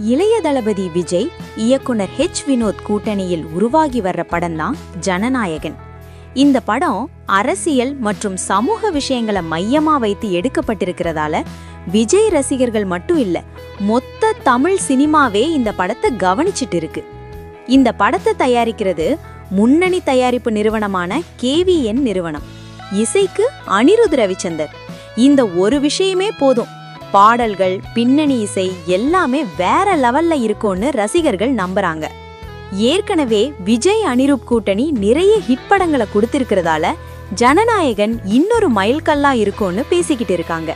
இளைய தளபதி விஜய் இயக்குனர் ஹெச் வினோத் கூட்டணியில் உருவாகி வர்ற படம் தான் ஜனநாயகன். இந்த படம் அரசியல் மற்றும் சமூக விஷயங்களை மையமா வைத்து எடுக்கப்பட்டிருக்கிறதால விஜய் ரசிகர்கள் மட்டும் இல்ல மொத்த தமிழ் சினிமாவே இந்த படத்தை கவனிச்சிட்டு இருக்கு இந்த படத்தை தயாரிக்கிறது முன்னணி தயாரிப்பு நிறுவனமான கேவிஎன் நிறுவனம். இசைக்கு அனிருத் ரவிச்சந்தர். இந்த ஒரு விஷயமே போதும். பாடல்கள் பின்னணி இசை எல்லாமே வேற லெவல்ல இருக்கும்னு ரசிகர்கள் நம்புறாங்க. ஏற்கனவே விஜய் அனிருப் கூட்டணி நிறைய ஹிட் படங்களை கொடுத்திருக்கிறதால ஜனநாயகன் இன்னொரு மைல்கல்லா இருக்கும்னு பேசிக்கிட்டு இருக்காங்க.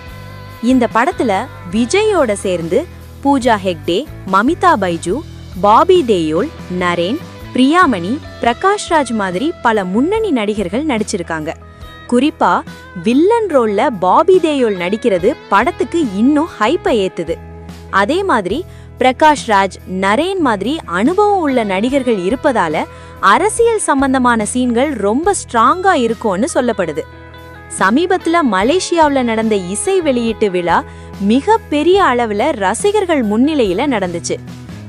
இந்த படத்துல விஜயோட சேர்ந்து பூஜா ஹெக்டே மமிதா பைஜு பாபி தேயோல் நரேன் பிரியாமணி பிரகாஷ் ராஜ் மாதிரி பல முன்னணி நடிகர்கள் நடிச்சிருக்காங்க. குறிப்பா வில்லன் ரோல்ல பாபி தேயோல் நடிக்கிறது படத்துக்கு இன்னும் ஹைப்பை ஏத்துது. அதே மாதிரி பிரகாஷ் ராஜ் நரேன் மாதிரி அனுபவம் உள்ள நடிகர்கள் இருப்பதால அரசியல் சம்பந்தமான சீன்கள் ரொம்ப ஸ்ட்ராங்கா இருக்கும்னு சொல்லப்படுது. சமீபத்துல மலேசியாவில் நடந்த இசை வெளியீட்டு விழா மிக பெரிய அளவுல ரசிகர்கள் முன்னிலையில நடந்துச்சு.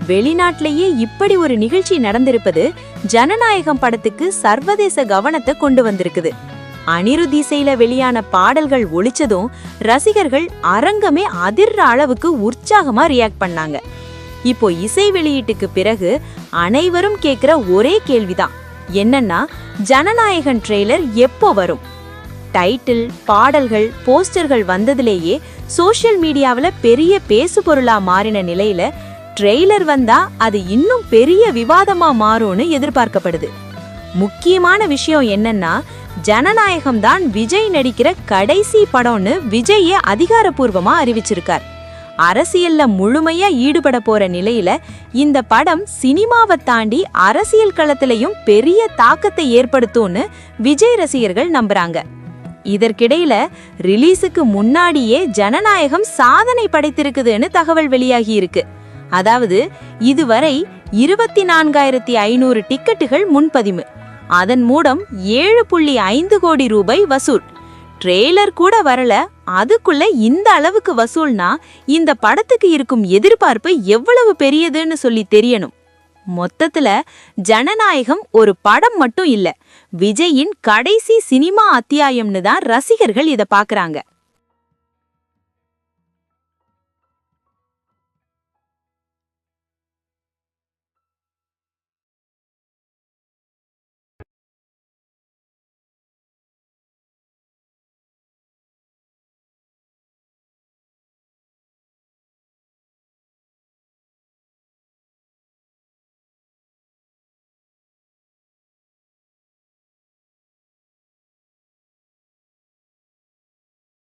வெளிநாட்டிலேயே இப்படி ஒரு நிகழ்ச்சி நடந்திருப்பது ஜனநாயகம் படத்துக்கு சர்வதேச கவனத்தை கொண்டு வந்திருக்குது. அனிருத் இசையில வெளியான பாடல்கள் ஒழிச்சதும் ரசிகர்கள் அரங்கமே அதிர்ற அளவுக்கு உற்சாகமா ரியாக்ட் பண்ணாங்க. இப்போ இசை வெளியீட்டுக்கு பிறகு அனைவரும் கேக்குற ஒரே கேள்விதான். என்னன்னா ஜனநாயகன் ட்ரெய்லர் எப்போ வரும்? டைட்டில் பாடல்கள் போஸ்டர்கள் வந்ததுலேயே சோஷியல் மீடியாவுல பெரிய பேசு பொருளா மாறின நிலையில ட்ரெய்லர் வந்தா அது இன்னும் பெரிய விவாதமா மாறும்னு எதிர்பார்க்கப்படுது. முக்கியமான விஷயம் என்னன்னா ஜனநாயகம் தான் விஜய் நடிக்கிற கடைசி படம்னு விஜயே அதிகாரப்பூர்வமா அறிவிச்சிருக்கார். அரசியல்ல முழுமையா ஈடுபட போற நிலையில இந்த படம் சினிமாவை தாண்டி அரசியல் களத்திலையும் பெரிய தாக்கத்தை ஏற்படுத்தும்னு விஜய் ரசிகர்கள் நம்புறாங்க. இதற்கிடையில ரிலீஸுக்கு முன்னாடியே ஜனநாயகம் சாதனை படைத்திருக்குதுன்னு தகவல் வெளியாகி இருக்கு. அதாவது இதுவரை இருபத்தி நான்காயிரத்தி ஐநூறு டிக்கெட்டுகள் முன்பதிவு. அதன் மூலம் ஏழு புள்ளி ஐந்து கோடி ரூபாய் வசூல். ட்ரெய்லர் கூட வரல. அதுக்குள்ள இந்த அளவுக்கு வசூல்னா இந்த படத்துக்கு இருக்கும் எதிர்பார்ப்பு எவ்வளவு பெரியதுன்னு சொல்லி தெரியணும். மொத்தத்துல ஜனநாயகம் ஒரு படம் மட்டும் இல்ல விஜயின் கடைசி சினிமா அத்தியாயம்னு தான் ரசிகர்கள் இதை பாக்குறாங்க.